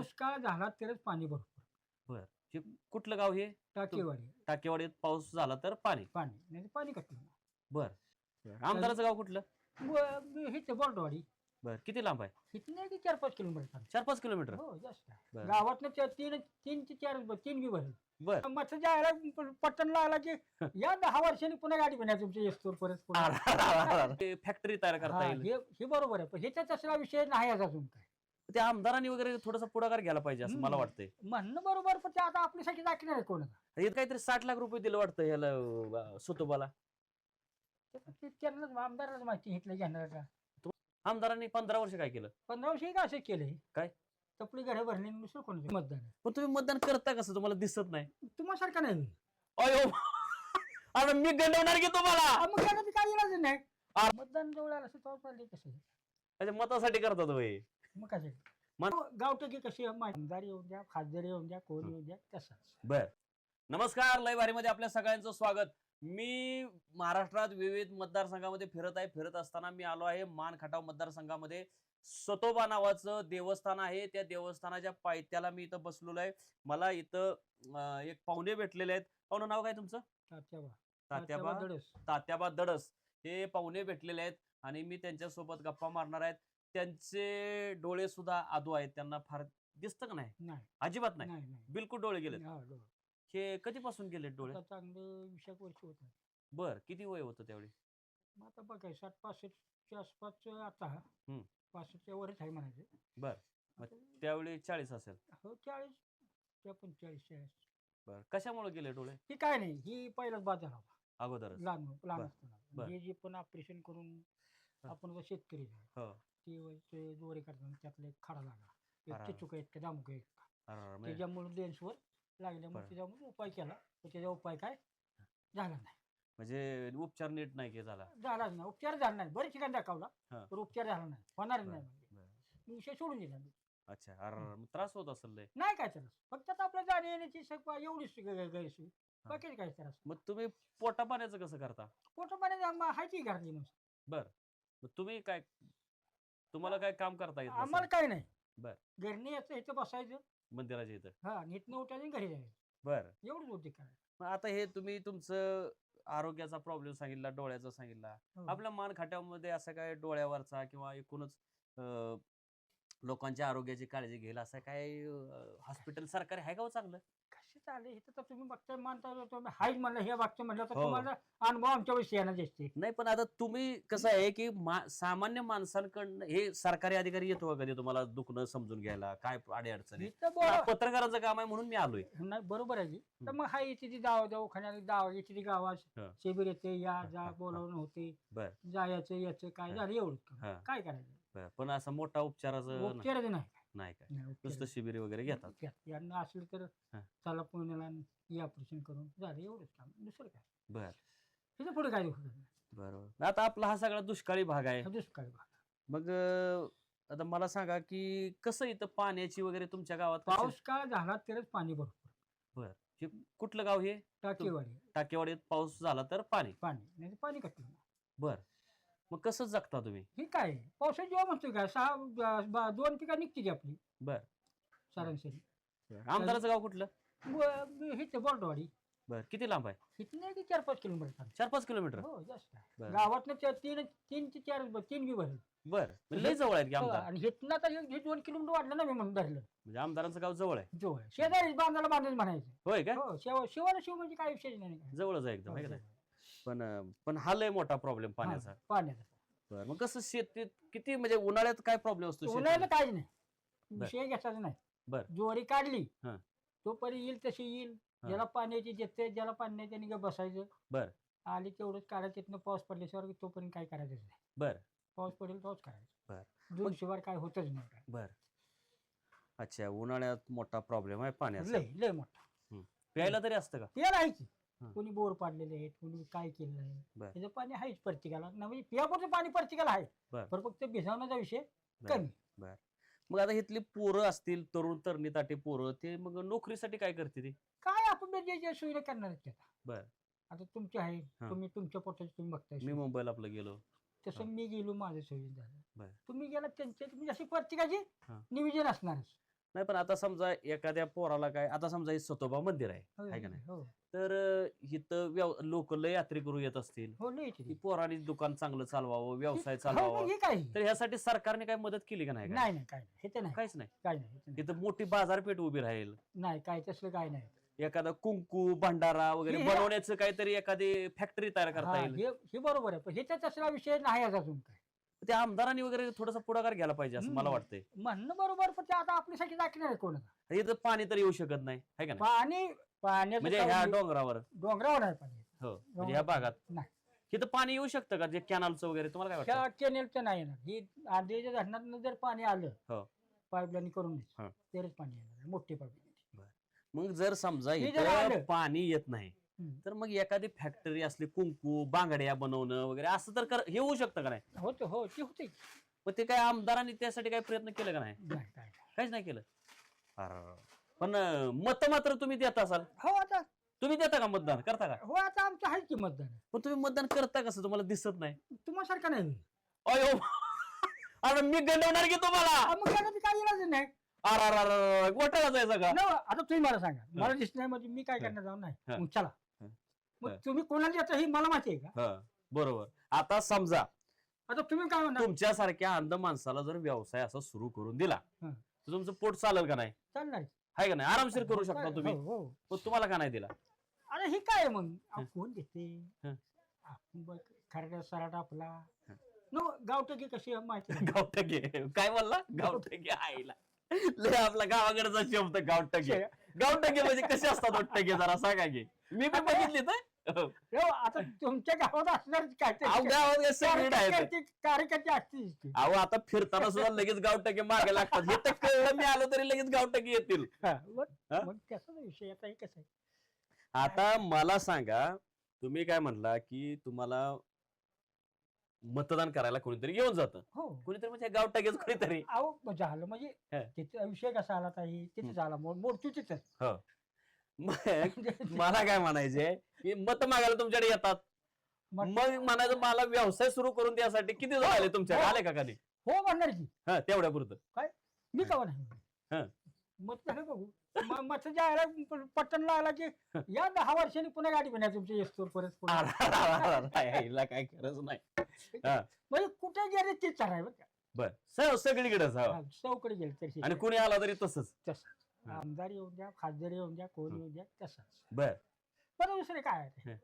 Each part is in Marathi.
पाऊस काळ झाला तरच पाणी भरपूर. हे कुठलं गाव हे? टाकेवाडी. टाकेवाडीत पाऊस झाला तर पाणी. पाणी. नाही पाणी कसलं बर. आमदाराचं गाव कुठलं? हिच बोर्डवाडी. बर. किती लांब आहे? इथनं की चार पाच किलोमीटर चार पाच किलोमीटर? हो जास्त बरं. गावातनं तीन तीन ते चार तीन बी भरेल. बर. मग जायला पट्टण लागला की या दहा वर्षांनी पुन्हा गाडी बनवा तुमची येस्तोर परत पुन्हा. फॅक्टरी तयार करता हा, येईल. हे हे बरोबर आहे. पण ह्याच्यात असला विषय नाही आहे अजून काय त्या आमदारांनी वगैरे थोडासा पुढाकार घ्यायला पाहिजे असं मला. वाटतंय. म्हणणं बरोबर पण ते आता आपल्यासाठी दाखवणार आहे कोण? हे काहीतरी साठ लाख रुपये दिलं वाटतं ह्याला अं, सुतोबाला. ते त्यांनाच आमदारालाच माहिती घेतलं घेणार आमदारांनी पंधरा वर्ष काय केलं? पंधरा वर्षी का असं केलंय काय? तपली घरं भरली आणि दुसरं कोणाचं मतदान. पण तुम्ही मतदान करता कसं? तुम्हाला दिसत नाही. तुम्हासारखं नाही. अयो! अरे मी गंडवणार की तुम्हाला? हा, मग त्याला ते काय इलाज नाही. आ- मतदान जवळ आलं असं चाललंय कसं? मतासाठी करता तुम्ही. मग गावटकी कशी आहे, आमदार येऊन द्या खासदार येऊन द्या कोण येऊन द्या तसंच बर. नमस्कार लय भारीमध्ये आपल्या सगळ्यांचं स्वागत. मी महाराष्ट्रात विविध मतदारसंघामध्ये फिरत आहे. फिरत असताना मी आलो आहे मान खटाव मतदारसंघामध्ये. सतोबा नावाचं देवस्थान आहे. त्या देवस्थानाच्या पायथ्याला मी इथं बसलेलो आहे. मला इथं अं, एक पाहुणे भेटलेले आहेत. पाहुणं नाव काय तुमचं? तात्याबा तात्याबा दडस. तात्याबा दडस. हे पाहुणे भेटलेले आहेत आणि मी त्यांच्यासोबत गप्पा मारणार आहेत. त्यांचे डोळे सुद्धा आदू आहेत. त्यांना फार दिसतं का नाही? नाही. अजिबात नाही. नाही नाही. बिलकुल डोळे गेले हा, डोळं. हे कधीपासून गेले डोळे? आता चांगलं विषयक वर्ष होत. बर किती वय होतं त्यावेळी? मग आता बघाय साठ पासष्टच्या आसपास आता. हम्म. पासष्टच्या वरच आहे म्हणायचं. बर. मग आता- त्यावेळी चाळीस असेल. हो चाळीस. त्या पंचेचाळीस चाळीस बर. कशामुळे गेले डोळे? ही काय नाही ही पहिलाच बाद झाला होता. अगोदरच. लहान लहान बर, असताना. बर. हे जे पण ऑपरेशन करून हा. आपण शेतकरी हो. ते व- ते दोरे करताना त्यातला एक खडा लागला अरे. एक चुका एक दामुक एक अरे, म्हणजे- त्याच्यामुळे लेन्सवर लागल्यामुळे बरं. त्याच्यामुळे उपाय केला. पण त्याचा उपाय काय? झाला नाही. म्हणजे उपचार नीट नाही के झाला? झालाच नाही. उपचार झाला नाही. बरेच ठिकाणी दाखवला हा. पण उपचार झाला नाही. होणार बरं, नाही म्हणजे. बरं. मी विषय सोडून दिला मी. अच्छा. मग त्रास होत असेल लय. नाही काय त्रास. फक्त आता आपल्या जाण्या येण्याची सगळं एवढीच ग- ग- गैरसोय बाकी काय त्रास मग तुम्ही पोटा पाण्याचं कसं करता? पोट पाण्याची हायची घातली मग बर. मग तुम्ही काय तुम्हाला काय काम करता येत आम्हाला नसेल. काय नाही. बर. घरने यायचं इथं बसायचं. मंदिराच्या इथं. हा नीटनं उठायचं आणि घरी जायचं. बर. एवढंच होते काय मग आता हे तुम्ही तुमचं आरोग्याचा प्रॉब्लेम सांगितला डोळ्याचा सांगितला. हो. आपल्या मान खाट्यामध्ये असं काय डोळ्यावरचा किंवा एकूणच अं, लोकांच्या आरोग्याची काळजी घेईल असं काय हॉस्पिटल सरकारी आहे का हो चांगलं? कसे चालले इथं तर तुम्ही बघताय मानता तुम्ही हाईट म्हणलं हे वागतं म्हणलं तर हो. तुम्हाला अनुभव आमच्या वेळेस येणार असते नाही पण आता तुम्ही कसं आहे की मा- सामान्य माणसांकडनं हे सरकारी अधिकारी येतो का कधी तुम्हाला दुखणं समजून घ्यायला काय अडी अडचणी इथं बोला- पत्रकाराचं काम आहे म्हणून मी आलोय नाही बरोबर आहे की. तर मग हा येते ती दावा दवाखान्यात दावा येते ती गावात हा. शिबिर येते या हा, जा हा, बोलावणं होते बर जायचं याचं काय हा. झालं एवढं हा. काय करायचं बरं. पण असं मोठा उपचाराचं उपचार नाही नाही काय? नाही, उपचार नुसतं शिबिर वगैरे घेतात. यांना असलं तर हा. चला पुण्याला या ऑपरेशन करून झालं एवढंच काम. दुसरं काय? बर. तिथे पुढे काय नाही बरोबर. आता आपला हा सगळा दुष्काळी भाग आहे. हा दुष्काळ भाग. मग अं, आता मला सांगा की कसं इथं पाण्याची वगैरे तुमच्या गावात कशी- पाऊस काळ झाला तरच पाणी भरपूर. हे कुठलं गाव हे? टाकेवाडी. टाकेवाडीत पाऊस झाला तर पाणी? पाणी. नाही तर पाणी नाही. बर. मग कसं जगता तुम्ही? हे काय? पावसाची जेव्हा म्हणतो काय सहा ब- ब- दोन पिका निघते आपली? बर. सरासरी आमदाराचं गाव कुठलं? ब- हे बोर्डवाडी. बर. किती लांब आहे? इथनं की चार पाच किलोमीटर चार पाच किलोमीटर? हो जास्त आहे. बरं. गावातनं तीन तीन ते चार तीन बी भरले. बर. म्हणजे लय जवळ आहेत की आमदार? आणि इथनं आता हे हे दोन किलोमीटर वाढलं ना मी म्हणून धरलं. म्हणजे आमदारांचं गाव जवळ आहे. जवळ शेजारी बांधायला बांधायचं म्हणायचं. होय काय हो शिव शिवाला शिव म्हणजे काय विषय नाही. जवळच आहे एकदम हो, आहे का नाही? पण अं, पण हा लय मोठा प्रॉब्लेम पाण्याचा. पाण्याचा. बर मग कसं शेतीत किती म्हणजे उन्हाळ्यात काय प्रॉब्लेम असतो उन्हाळ्याला शेतीत? काहीच नाही. विषय घ्यायचाच नाही. बर. ज्वारी काढली हा. तोपर्यंत येईल तशी येईल. ज्याला पाण्याची जेते ज्याला पाणी नाही त्याने बसायचं. बर. आली तेवढंच काढायचं तिथनं पाऊस पडल्याशिवाय तोपर्यंत काय करायचं नाही. बर. पाऊस पडेल तोच बर. करायचं. जून शिवाय काय होतच नाही काय बर. अच्छा उन्हाळ्यात मोठा प्रॉब्लेम आहे पाण्याचा. लय लय मोठा. प्यायला तरी असतं का? ते नाहीच हा. कोणी बोर पाडलेले आहेत कोणी काय केलेलं आहे बर. त्याचं पाणी आहेच प्रत्येकाला न म्हणजे पियापुरतं पाणी प्रत्येकाला आहे बर. पण फक्त भिजवण्याचा विषय बर. कमी मग आता इथली पोरं असतील तरुण तरुणीताटे पोरं ते मग नोकरीसाठी काय करते ती काय आपण जे जे सुविधा करणार आहेत आता. बर. आता तुमचे आहे हा. तुम्ही तुमच्या पोटाची तुम्ही बघताय मी मुंबईला आपलं गेलो तसं मी गेलो माझं सोयीन झालं. तुम्ही गेला त्यांच्या म्हणजे अशी प्रत्येकाची हा. नियोजन असणारच नाही पण आता समजा एखाद्या पोराला काय आता समजा हे सतोबा मंदिर आहे का नाही? हो. तर इथं लोक लय यात्रे करू येत असतील. हो लय की. पोरांनी दुकान चांगलं चालवावं व्यवसाय हो, चालवावा. हे काय? तर ह्यासाठी सरकारने काय मदत केली का नाही काय? नाही नाही काय नाही. हे तर नाही. काहीच नाही. काय नाही हे तर नाही. इथं मोठी बाजारपेठ उभी राहील. नाही काय तसलं काय नाही. एखादा कुंकू भंडारा वगैरे हे- बनवण्याचं काहीतरी एखादी फॅक्टरी तयार करता हा, येईल. हे हे बरोबर आहे पण हे तर तसला विषय नाही अजून काय. त्या आमदारांनी वगैरे थोडासा पुढाकार घ्यायला पाहिजे असं मला. वाटतंय. म्हणणं बरोबर पण ते आता आपल्यासाठी दाखणार आहे कोण? इथं पाणी तर येऊ शकत नाही है का नाही? पाणी पाण्याचं म्हणजे ह्या नाही. डोंगरावर. डोंगरावर आहे पाणी. हो म्हणजे ह्या भागात. नाही. इथं पाणी येऊ शकतं का जे कॅनलचं वगैरे? तुम्हाला काय वाटतं? कॅनेलचं नाही येणार. ही आंधळीच्या धरणातनं जर पाणी हो. आलं पाईपलाईन करून हा. तरच पाणी येणार मोठी पाईपलाईन मग जर समजा हे जर इथं आलं. पाणी येत नाही तर मग एखादी फॅक्टरी असली कुंकू बांगड्या बनवणं वगैरे असं तर कर- हे होऊ शकतं का नाही? होते हो ते होते. मग ते काय आमदारांनी त्यासाठी काय प्रयत्न केले का नाही? नाही काय नाही. काहीच नाही केलं? अरे. पण मत मात्र तुम्ही देत असाल. हो आता. तुम्ही देता का मतदान? करता का? हो आता आमचं आहे की मतदान. पण तुम्ही मतदान करता कसं? तुम्हाला दिसत नाही. तुम्हासारखं नाही. अयो! अरे मी गंडवणार की तुम्हाला? मग त्याला ते काय इलाज नाही. अरे अरे, अरे अरे, घोटाळा जायचा का? आता तुम्ही मला सांगा. मला दिसत नाही म्हणजे मी काय करणार जाऊन नाही. मग चला. मग हा. तुम्ही कोणाला देता हे मला माहिती आहे का? हा, बरोबर. आता समजा आता तुम्ही काय म्हणणार? तुमच्यासारख्या अंध माणसाला जर व्यवसाय असा सुरू करून दिला हा. तर तुमचं पोट चालेल का नाही? चालणार आहे. का नाही? आरामशीर करू शकता हो, तुम्ही. हो पण तुम्हाला का नाही दिला? अरे हे काय आहे मग? अहो, हा. कोण देते? हा. आपण बघ खरडा सराट आपला. हा. नो गावटकी कशी आहे माहिती नाही. गावठगे काय बोलला? गावठगे आईला. लय आपला गावाकडचा शब्द गावठगे गावठगे म्हणजे कसे असतात वाटगे जरा सांगा की? मी पण बघितली तर. हो, आता तुमच्या गावात असणार काय ते- अहो, गावात काय सगळीकडे आहेत. कार्यकर्ते कार्यकर्ते असतील. की. अहो आता फिरताना सुद्धा लगेच गावटगे मागे लागतात. हे तर कळलं मी आलो तरी लगेच गावटगे येतील. हा, मग हा? मग त्याचा विषय? आता हे कसं आहे? आता मला सांगा तुम्ही काय म्हणला की तुम्हाला मतदान करायला कोणीतरी येऊन जातं. हो. कोणीतरी म्हणजे गावटागेच कोणीतरी. अहो झालं म्हणजे हा. तिथे विषय कसा आला ताई? तिथे झाला. मोडतो तिथं. मग मला काय म्हणायचंय? की मत मागायला तुमच्याकडे येतात. मग- म्हणायचं मला व्यवसाय सुरू करून द्यासाठी किती जण आले तुमच्याकडे? हो. आले का कधी? हो म्हणणार की. हा तेवढ्या पुरतं. मी का हा. मग कसं बघू. म- मग जायला पट्टणला आला की या दहा वर्षांनी पुन्हा गाडी बनवायची तुमची येस्तोर परत पुन्हा. काय गरज नाही. हा. म्हणजे कुठे गेले ते चढाय बरं का. बर. स- सगळीकडेच हा. हा, चौकडे गेले तरी. आणि कुणी आला तरी तसंच. तसं. हा. आमदार येऊन द्या खासदार येऊन द्या कोण येऊन द्या तसंच. बर. पण दुसरे काय आहे ते?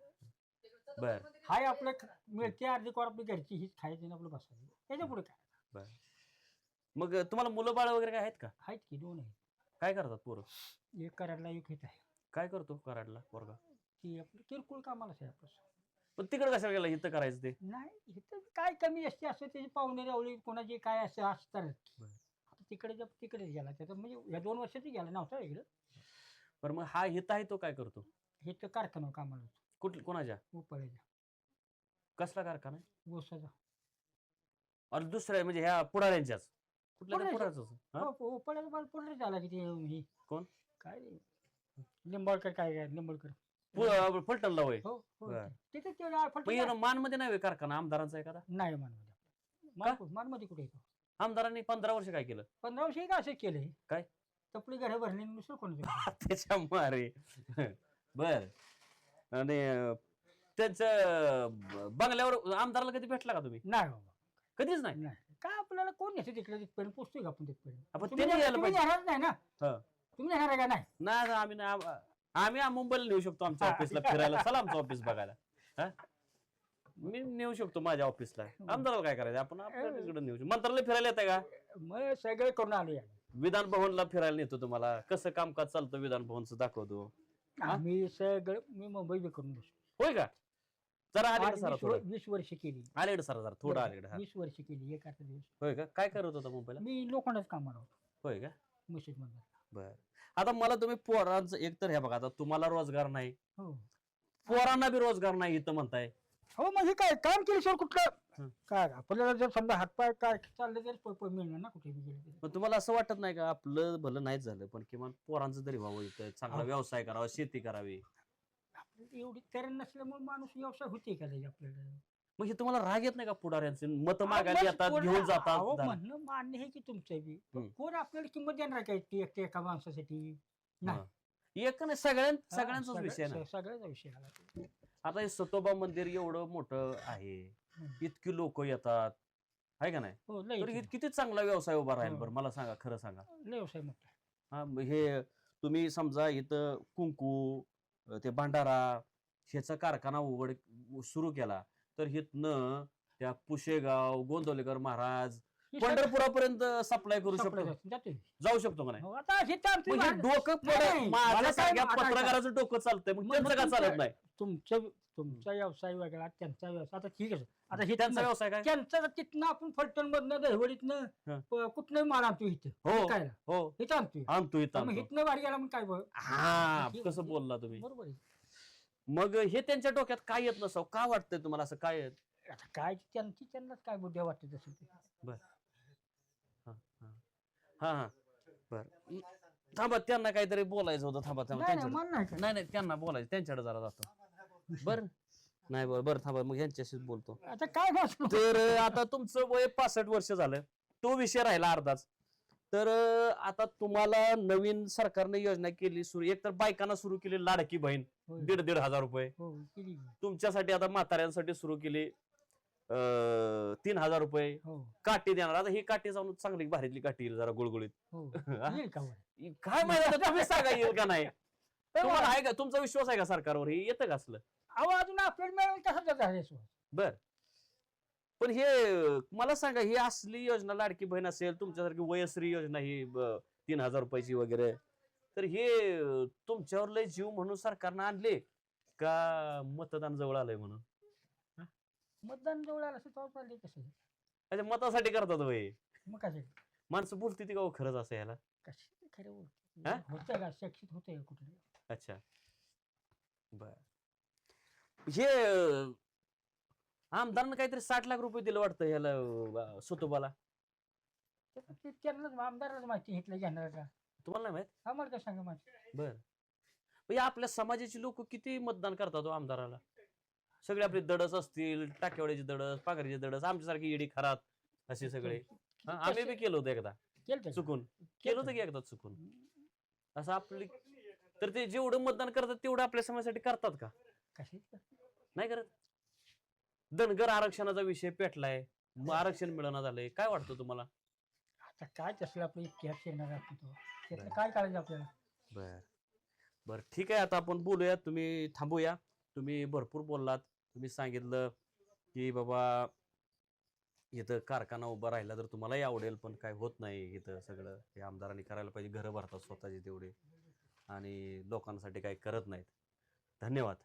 बर. हाय आपलं ख- मिळते अर्धी कोर आपली घरची हीच खायची आणि आपलं बसायचं. त्याच्या पुढे काय? मग तुम्हाला मुलं बाळ वगैरे काय आहेत का? आहेत की दोन आहेत. काय करतात पोरं? एक कराडला एक येत आहे. काय करतो कराडला पोरगा? ती आपलं किरकोळ कामालाच आहे आपलं. पण तिकडे कशाला गेला इथं करायचं ते? नाही इथं काय कमी असते असं त्याची पाहुणे रावळी कोणाची काय असं असतात बरं. तिकडे जप तिकडे गेला त्याचा म्हणजे या दोन वर्षातच गेला नव्हता इकडं पण मग हा हित आहे तो काय करतो हे तर कारखाना कामाला होतं कुठ कोणाच्या उपळ्याच्या कसला कारखाना आहे? गोसाचा और दुसऱ्या म्हणजे ह्या पुढाऱ्यांच्याच कुठल्या त्या? पुढाऱ्याचं? हा? हो, उपळ्याचा माल पुढे झाला की ते हे कोण? काय रे? लिंबाळकर काय काय लिंबाळकर पु- फलटणला होय हो हो बरं. तिथे ते मग यानं मानमध्ये नाही होय कारखाना आमदारांचा एखादा नाही मानमध्ये मान मानमध्ये कुठे येतो आमदारांनी पंधरा वर्ष काय केलं? पंधरा वर्ष का असं केलंय काय? तपली घरं भरली आणि दुसरं कोण त्याच्या मारे बर. आणि अं, त्यांचं ब- बंगल्यावर आमदाराला कधी भेटला का तुम्ही? नाही बाबा. कधीच नाही? नाही. काय आपल्याला कोण येते तिकडे? तिथपर्यंत पोचतोय का आपण तिथपर्यंत? तुम्ही त्यांनी येणार- यायला तुम्ही पाहिजे. येणार नाही ना? हा. तुम्ही आहे का नाही? आम्ही नाही आम- आम्ही मुंबईला नेऊ शकतो आमच्या. ऑफिसला फिरायला. चला आमचं ऑफिस बघायला. हा? मी नेऊ शकतो माझ्या ऑफिसला. आमदाराला काय करायचं? आपण आपल्या तिकडे नेऊ शकतो. मंत्रालय फिरायला येतं का? मग सगळे करून आलो विधान भवनला फिरायला नेतो तुम्हाला. कसं कामकाज चालतं विधान भवनचं दाखवतो? आम्ही सगळं मी मुंबई बी करून बसलो. होय का? जरा सरा वीस वर- थोडं वीस वर्ष केली. आलीकडे सरा जरा थोडं हा. वीस वर्ष केली एक आठ दिवस. होय का? काय करत होता मुंबईला? मी लोखंडच कामाला होतो. होय का? मशीदमध्ये बर. आता मला तुम्ही पोरांचं एक तर हे बघा आता तुम्हाला रोजगार नाही. हो. पोरांना बी रोजगार नाही इथं म्हणताय. हो मग हे काय काम केल्याशिवाय कुठलं हं. काय आपल्याला जर समजा हातपाय काय चाललं तरी प- प- मिळणार ना कुठे बी गेलं तरी. पण तुम्हाला असं वाटत नाही का आपलं भलं नाहीच झालं पण किमान पोरांचं तरी व्हावं इथं चांगला. व्यवसाय करावा शेती करावी आपल्याला एवढी तरण नसल्यामुळे माणूस व्यवसाय होते का त्याची आपल्याला मग हे तुम्हाला राग येत नाही का पुढाऱ्यांचे मत मागायला मग येतात कोण- घेऊन अहो, जातात म्हणणं मान्य आहे की तुमचं बी पण हम्म. कोण आपल्याला किंमत देणार काय ते एकट्या एका माणसासाठी नाही. एक नाही सगळ्यां सगळ्यांचाच सगळ्या- विषय ना सगळ्याचा विषय आला तो. आता हे सतोबा मंदिर एवढं मोठं आहे. इतकी लोक येतात आहे का नाही हो लय तर हे येते. किती चांगला व्यवसाय उभा राहील हो. बरं मला सांगा खरं सांगा लय व्यवसाय मोठा हा म हे तुम्ही समजा इथं कुंकू अ, ते भंडारा ह्याचा कारखाना उघड सुरू केला तर हिथनं त्या पुशेगाव गोंदवलेकर महाराज पंढरपुरापर्यंत सप्लाय करू शकतो. जाऊ शकतो का नाही? हो, आता हे तर आमची मग हे भान- डोकं नाही, पडत माझ्यासारख्या आता पत्रकाराचं डोकं चालतंय. मग त्यांचं का चालत नाही? तुमचं तुमचा व्यवसाय वेगळा त्यांचा व्यवसाय आता ठीक आहे. आता हे त्यांचा व्यवसाय काय? त्यांचं तिथनं आपण फलटण मधनं हा. दहिवडीतनं कुठनं माल आणतो इथं. हो काय? हो. इथं आणतोय. आणतो इथं मग आणतो. इथनं बाहेर गेला मग काय हा कसं. बोलला तुम्ही? बरोबर आहे. मग हे त्यांच्या डोक्यात काय येत नसावं? का वाटतंय तुम्हाला असं? काय येत आता काय त्यांची त्यांनाच काय बुद्ध्या वाटत असेल ते. हा हा. बर. थांबा त्यांना काहीतरी बोलायचं होतं. थांबा थांबा. नाही नाही त्यांच्याकडे. नाही का? नाही नाही त्यांना बोलायचं. त्यांच्याकडे जरा जातो. बर? नाही बर बरं थांबा. मग यांच्याशीच बोलतो. आता काय तर अं, आता तुमचं वय पासष्ट वर्ष झालं. तो विषय राहिला अर्धाच. तर अं, आता तुम्हाला नवीन सरकारने योजना केली सुरू. एक तर बायकांना सुरू केली लाडकी बहीण. होय. दीड दीड हजार रुपये. हो तुमच्यासाठी आता म्हाताऱ्यांसाठी सुरू केली. अं, तीन हजार रुपये. हो. काठी देणार. आता ही काठी जाऊन चांगली भारीतली काठी येईल जरा गुळगुळीत. हो? येईल का वर? काय माहिती आता तुम्ही सांगा येईल का नाही. तुम्हाला आहे का तुमचा विश्वास आहे का सरकारवर? हे येतं का असलं? अहो अजून आपल्याला मिळेल कसं त्याचा? बर. पण हे मला सांगा ही असली योजना लाडकी बहीण असेल तुमच्यासारखी वयश्री योजना ही ब- तीन हजार रुपयाची वगैरे तर हे अं, तुमच्यावर लय जीव म्हणून सरकारनं आणले का मतदान जवळ आलंय म्हणून? मतदान जवळ आलं असं तेव्हा कसं? अच्छा मतासाठी करतात वय मग कसं माणसं बोलते ती का हो खरंच असं ह्याला कशी खरं हा? होतंय का? शिक्षित होतंय अच्छा. बर. हे अं, आमदारानं काहीतरी साठ लाख रुपये दिलं वाटतं ह्याला अं, सुतोबाला. त्यांनाच आमदाराला माहिती इथलं घेणार तुम्हाला नाही माहीत? आम्हाला काय सांगा माहिती? बर. म्हणजे आपल्या समाजाची लोक किती मतदान करतात हो आमदाराला? सगळे आपले दडस असतील टाकेवाड्याचे दडस पाघरीचे दडस आमच्यासारखी येडी खरात असे सगळे. हा, आम्ही बी केलं होतं एकदा. केलं? चुकून. केलं होतं की एकदा चुकून. असं आपली तर ते जेवढं मतदान करतात तेवढं आपल्या समाजासाठी करतात का? नाही करत. धनगर आरक्षणाचा विषय पेटलाय. मग आरक्षण मिळणं झालंय. काय वाटतं तुम्हाला? आता काय तसलं आपलं इतिहास येणार आपण तो. त्यातलं बरं. काय करायचं आपल्याला? बर. बर ठीक आहे. आता आपण बोलूया. तुम्ही थांबूया. तुम्ही भरपूर बोललात. तुम्ही सांगितलं की बाबा इथं कारखाना उभा राहिला तर तुम्हालाही आवडेल पण काय होत नाही इथं सगळं. हे आमदारांनी करायला पाहिजे घरं भरतात स्वतःची तेवढे. आणि लोकांसाठी काही करत नाहीत. धन्यवाद.